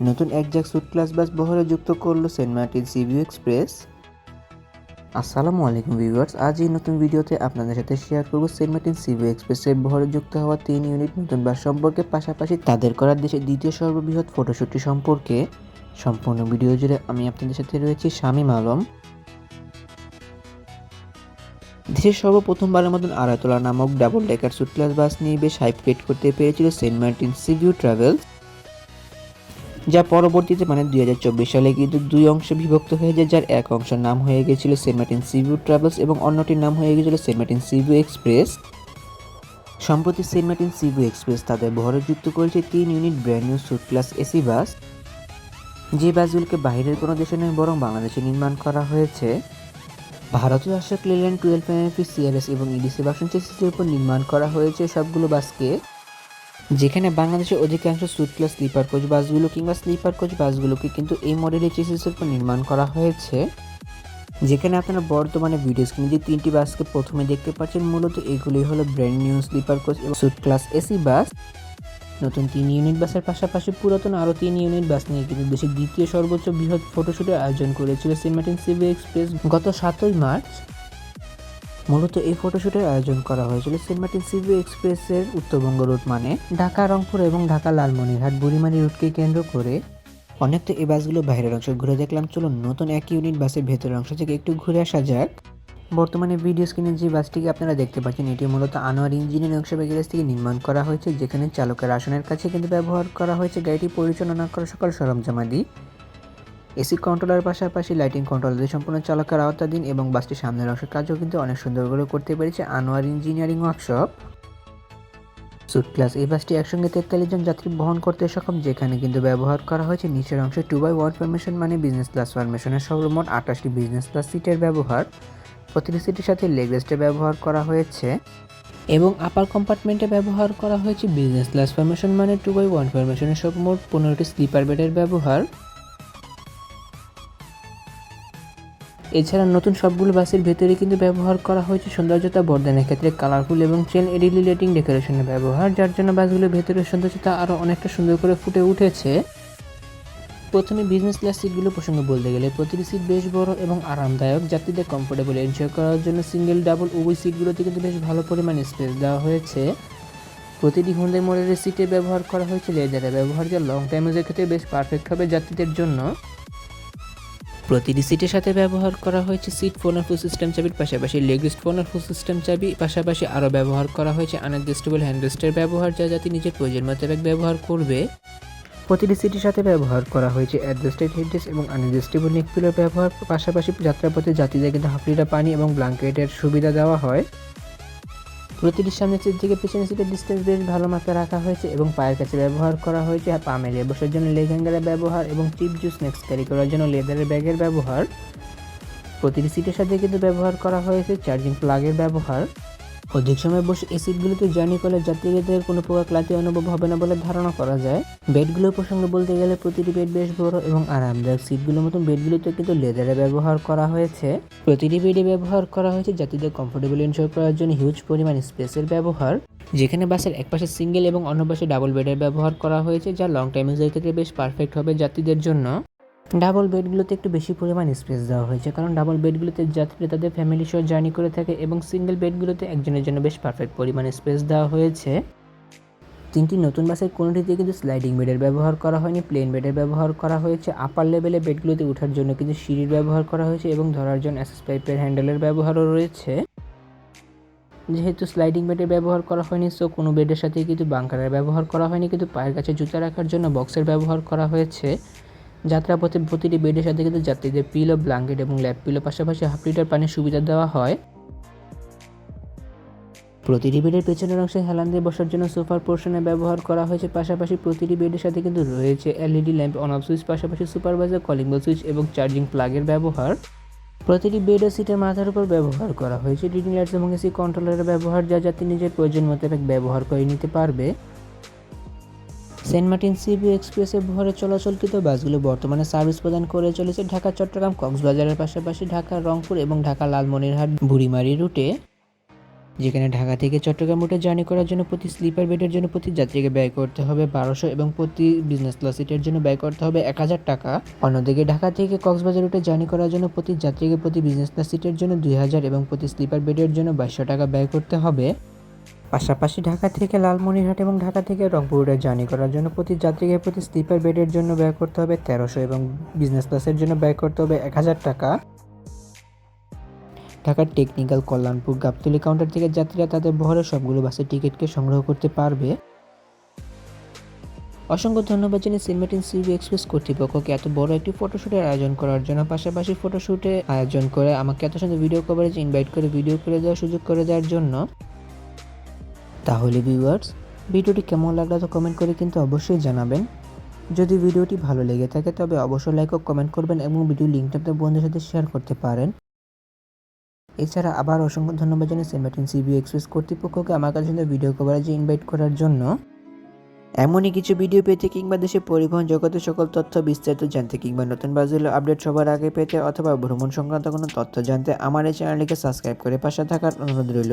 নতুন একজাক suit class বাস বহরে যুক্ত করল সেন্ট মার্টিন সিভিউ এক্সপ্রেস। আসসালামু আলাইকুম ভিউয়ার্স, আজ এই নতুন ভিডিওতে আপনাদের সাথে শেয়ার করব সেন্ট মার্টিন সিভিউ এক্সপ্রেসের বহরে যুক্ত হওয়া তিন ইউনিট নতুন বাস সম্পর্কে, পাশাপাশি তাদের করার দেশের দ্বিতীয় সর্ববৃহৎ ফটোশ্যুটটি সম্পর্কে। সম্পূর্ণ ভিডিও জুড়ে আমি আপনাদের সাথে রয়েছি শামীম আলম। দেশের সর্বপ্রথমবারের মতন আড়াতলা নামক double decker suite class bus নিয়ে বেশ হাইপ ক্রিয়েট করতে পেরেছিল সেন্ট মার্টিন সিভিউ ট্রাভেলস। যা পরবর্তীতে মানে দুই হাজার চব্বিশ সালে কিন্তু দুই অংশে বিভক্ত হয়ে যায়, যার এক অংশের নাম হয়ে গেছিল সেন্ট মার্টিন সিভিউ ট্রাভেলস এবং অন্যটির নাম হয়ে গেছিল সেন্ট মার্টিন সিভিউ এক্সপ্রেস। সম্প্রতি সেন্ট মার্টিন এক্সপ্রেস তাদের বহরে যুক্ত করেছে তিন unit brand new suite class AC bus, যে বাসগুলোকে বাইরের কোনো দেশে নয়, বরং বাংলাদেশে নির্মাণ করা হয়েছে। ভারতীয় আশা ক্লিল্যান্ড টুয়েলভ এমএফি, সিআরএস এবং ইডিসি বাসন চেসিসের উপর নির্মাণ করা হয়েছে সবগুলো বাসকে। যেখানে বাংলাদেশের অধিকাংশ সুট ক্লাস স্লিপার কোচ বাসগুলো কিংবা স্লিপার কোচ বাসগুলোকে কিন্তু এই মডেলের চেসিসের উপর নির্মাণ করা হয়েছে। যেখানে আপনারা বর্তমানে ভিডিও স্ক্রিনে যে তিনটি বাসকে প্রথমে দেখতে পাচ্ছেন। মূলত এগুলি হলো ব্র্যান্ড নিউ স্লিপার কোচ এবং সুট ক্লাস এসি বাস। নতুন তিন ইউনিট বাসের পাশাপাশি পুরাতন আরও তিন ইউনিট বাস নিয়ে কিন্তু দেশের দ্বিতীয় সর্বোচ্চ বৃহৎ ফটোশুটের আয়োজন করেছিল সেন্ট মার্টিন সিভি এক্সপ্রেস গত সাতই মার্চ। মূলত এই ফটোশ্যুটের আয়োজন করা হয়েছিল সেন্ট সিভি এক্সপ্রেসের উত্তরবঙ্গ রুট মানে ঢাকা রংপুর এবং ঢাকা লালমনিরহাট, বুড়িমারি রুটকে কেন্দ্র করে। অনেক তো এই বাসগুলো বাইরের অংশ ঘুরে দেখলাম। চলো নতুন এক ইউনিট বাসের ভেতরের অংশ থেকে একটু ঘুরে আসা যাক। বর্তমানে ভিডিও স্ক্রিনে যে বাসটিকে আপনারা দেখতে পাচ্ছেন, এটি মূলত আনোয়ার ইঞ্জিনিয়ারিং অংশ গ্যারেজ থেকে নির্মাণ করা হয়েছে, যেখানে চালকের আসনের কাছে কিন্তু ব্যবহার করা হয়েছে। গাড়িটি পরিচালনা করা সকল সরঞ্জামাদি। এসি কন্ট্রোলার পাশাপাশি লাইটিং কন্ট্রোল দিয়ে সম্পূর্ণ চালকের আওতাধীন এবং বাসটির সামনের অংশের কাজও কিন্তু অনেক সুন্দর করে করতে পেরেছে Anwar engineering workshop. Suite class এই বাসটি একসঙ্গে তেতাল্লিশ জন যাত্রী বহন করতে সক্ষম, যেখানে কিন্তু ব্যবহার করা হয়েছে নিচের অংশে টু বাই ওয়ান ফরমেশন মানে বিজনেস ক্লাস ফরমেশনের সর্বমোট আঠাশটি বিজনেস ক্লাস সিটের ব্যবহার। প্রতিটি সিটের সাথে লেগ রেস্টে ব্যবহার করা হয়েছে এবং আপার কম্পার্টমেন্টে ব্যবহার করা হয়েছে বিজনেস ক্লাস ফরমেশন মানে টু বাই ওয়ান ফরমেশনের সর্বমোট পনেরোটি স্লিপার বেডের ব্যবহার। এছাড়া নতুন সবগুলো বাসের ভেতরে কিন্তু ব্যবহার করা হয়েছে সৌন্দর্যতা বর্ধনের ক্ষেত্রে কালারফুল এবং চেন লাইটিং ডেকোরেশনের ব্যবহার, যার জন্য বাসগুলোর ভেতরের সৌন্দর্যতা আরও অনেকটা সুন্দর করে ফুটে উঠেছে। প্রথমে বিজনেস ক্লাস সিটগুলো প্রসঙ্গে বলতে গেলে প্রতিটি সিট বেশ বড় এবং আরামদায়ক। যাত্রীদের কমফোর্টেবল এনজয় করার জন্য সিঙ্গেল ডাবল উভয় সিটগুলোতে কিন্তু বেশ ভালো পরিমাণে স্পেস দেওয়া হয়েছে। প্রতিটি হুন্ডাই মডেলের সিটে ব্যবহার করা হয়েছে লেদারের ব্যবহার, যা লং টাইম ইউজের ক্ষেত্রে বেশ পারফেক্ট হবে যাত্রীদের জন্য। প্রতিটি সিটের সাথে ব্যবহার করা হয়েছে সিট ফোনার ফুল সিস্টেম চাবির পাশাপাশি লেগ রেস্ট ফোনার ফুল সিস্টেম চাবি পাশাপাশি আরও ব্যবহার করা হয়েছে। আনএডজাস্টেবল হ্যান্ডরেস্টের ব্যবহার, যা যাতে নিজের প্রয়োজন মোতাবেক ব্যবহার করবে। প্রতিটি সিটির সাথে ব্যবহার করা হয়েছে অ্যাডজাস্টেড হেডরেস্ট এবং আনএডজাস্টেবল নেক পিলোর ব্যবহার, পাশাপাশি যাত্রাপথে যাত্রীদের কিন্তু হাফলিটা পানি এবং ব্ল্যাঙ্কেটের সুবিধা দেওয়া হয়। প্রতিটি সামনে সিট থেকে পিছনের সিটের ডিস্টেন্স বেশ ভালো মাপে রাখা হয়েছে এবং পায়ের কাছে ব্যবহার করা হয়েছে। পা মেলে বসার জন্য লেগ হ্যাঙ্গারের ব্যবহার এবং চিপ জুস স্ন্যাক্স ক্যারি করার জন্য লেদারের ব্যাগের ব্যবহার। প্রতিটি সিটের সাথে কিন্তু ব্যবহার করা হয়েছে চার্জিং প্লাগের ব্যবহার। অধিক সময় বসে এই সিটগুলোতে জার্নি করলে যাত্রীদের কোনো প্রকার ক্লান্তি অনুভব হবে না বলে ধারণা করা যায়। বেডগুলোর প্রসঙ্গে বলতে গেলে প্রতিটি বেড বেশ বড় এবং আরামদায়ক। সিটগুলোর মতন বেডগুলোতে কিন্তু লেদারে ব্যবহার করা হয়েছে। প্রতিটি বেডে ব্যবহার করা হয়েছে যাত্রীদের কমফোর্টেবল এনজয় করার জন্য হিউজ পরিমাণ স্পেসের ব্যবহার। যেখানে বাসের এক পাশে সিঙ্গেল এবং অন্য পাশে ডাবল বেডের ব্যবহার করা হয়েছে, যা লং টাইম ইউজের ক্ষেত্রে বেশ পারফেক্ট হবে যাত্রীদের জন্য। ডাবল বেডগুলোতে একটু বেশি পরিমাণ স্পেস দেওয়া হয়েছে, কারণ ডাবল বেডগুলোতে যাত্রীরা তাদের ফ্যামিলি সহ জার্নি করে থাকে এবং সিঙ্গেল বেডগুলোতে একজনের জন্য বেশ পারফেক্ট পরিমাণে স্পেস দেওয়া হয়েছে। তিনটি নতুন বাসের কোনোটিতে কিন্তু স্লাইডিং বেডের ব্যবহার করা হয়নি, প্লেন বেডের ব্যবহার করা হয়েছে, আপার লেভেলে বেডগুলোতে ওঠার জন্য কিন্তু সিঁড়ির ব্যবহার করা হয়েছে এবং ধরার জন্য অ্যাসেস পাইপের হ্যান্ডেলের ব্যবহারও রয়েছে। যেহেতু স্লাইডিং বেডের ব্যবহার করা হয়নি, সো কোনো বেডের সাথে কিন্তু বাঙ্কারের ব্যবহার করা হয়নি, কিন্তু পায়ের কাছে জুতা রাখার জন্য বক্সের ব্যবহার করা হয়েছে। যাত্রাপথে প্রতিটি বেডের সাথে কিন্তু যাত্রীদের পিলো ব্ল্যাঙ্কেট এবং ল্যাপ পিলো পাশাপাশি হাফ লিটার পানির সুবিধা দেওয়া হয়। প্রতিটি বেডের পেছনের অংশে হেলান দিয়ে বসার জন্য সোফার পোর্শনে ব্যবহার করা হয়েছে। পাশাপাশি প্রতিটি বেডের সাথে কিন্তু রয়েছে LED lamp on off switch, পাশাপাশি সুপারভাইজার কলিং বেল সুইচ এবং চার্জিং প্লাগের ব্যবহার। প্রতিটি বেড ও সিটের মাথার উপর ব্যবহার করা হয়েছে। ডিডি লাইটস এবং এসি কন্ট্রোলারের ব্যবহার যা যাত্রী নিজের প্রয়োজন মোতাবেক ব্যবহার করে নিতে পারবে। সেন্ট মার্টিন সিবি এক্সপ্রেসের ভরে চলাচলকৃত বাসগুলো বর্তমানে সার্ভিস প্রদান করে চলেছে ঢাকা, চট্টগ্রাম, কক্সবাজারের পাশাপাশি ঢাকা, রংপুর এবং ঢাকা, লালমনিরহাট, বুড়িমারি রুটে, যেখানে ঢাকা থেকে চট্টগ্রাম রুটে জার্নি করার জন্য প্রতি স্লিপার বেডের জন্য প্রতি যাত্রীকে ব্যয় করতে হবে বারোশো এবং প্রতি বিজনেস ক্লাস সিটের জন্য ব্যয় করতে হবে এক হাজার টাকা। অন্যদিকে ঢাকা থেকে কক্সবাজার রুটে জার্নি করার জন্য প্রতি যাত্রীকে প্রতি বিজনেস ক্লাস সিটের জন্য দুই হাজার এবং প্রতি স্লিপার বেডের জন্য বাইশশো টাকা ব্যয় করতে হবে। পাশাপাশি ঢাকা থেকে লালমনিরহাট এবং ঢাকা থেকে রংপুর জার্নি করার জন্য প্রতি যাত্রীকে প্রতি স্লিপার বেডের জন্য ব্যয় করতে হবে তেরোশো এবং বিজনেস ক্লাসের জন্য ব্যয় করতে হবে এক হাজার টাকা। ঢাকার টেকনিক্যাল কল্যাণপুর গাবতলী কাউন্টার থেকে যাত্রীরা তাদের ভরে সবগুলো বাসের টিকিটকে সংগ্রহ করতে পারবে। অসংখ্য ধন্যবাদ জানিয়ে সিনেমাটিন সিভি এক্সপ্রেস কর্তৃপক্ষকে এত বড় একটি ফটোশ্যুটের আয়োজন করার জন্য। পাশাপাশি ফটোশ্যুটে আয়োজন করে আমাকে এত সুন্দর ভিডিও কভারেজ ইনভাইট করে ভিডিও করে দেওয়ার সুযোগ করে দেওয়ার জন্য। তাহলে ভিউয়ার্স ভিডিওটি কেমন লাগল তো কমেন্ট করে কিন্তু অবশ্যই জানাবেন। যদি ভিডিওটি ভালো লেগে থাকে তবে অবশ্যই লাইক ও কমেন্ট করবেন এবং ভিডিও লিঙ্কটা আপনার বন্ধুদের সাথে শেয়ার করতে পারেন। এছাড়া আবার অসংখ্য ধন্যবাদ জানাই সেমাটিন সিবি এক্সপ্রেস কর্তৃপক্ষকে আমার কাছে ভিডিও কভারেজে ইনভাইট করার জন্য। এমনই কিছু ভিডিও পেতে কিংবা দেশে পরিবহন জগতের সকল তথ্য বিস্তারিত জানতে কিংবা নতুন বাজুল আপডেট সবার আগে পেতে অথবা ভ্রমণ সংক্রান্ত কোনো তথ্য জানতে আমার এই চ্যানেলটিকে সাবস্ক্রাইব করে পাশে থাকার অনুরোধ রইল।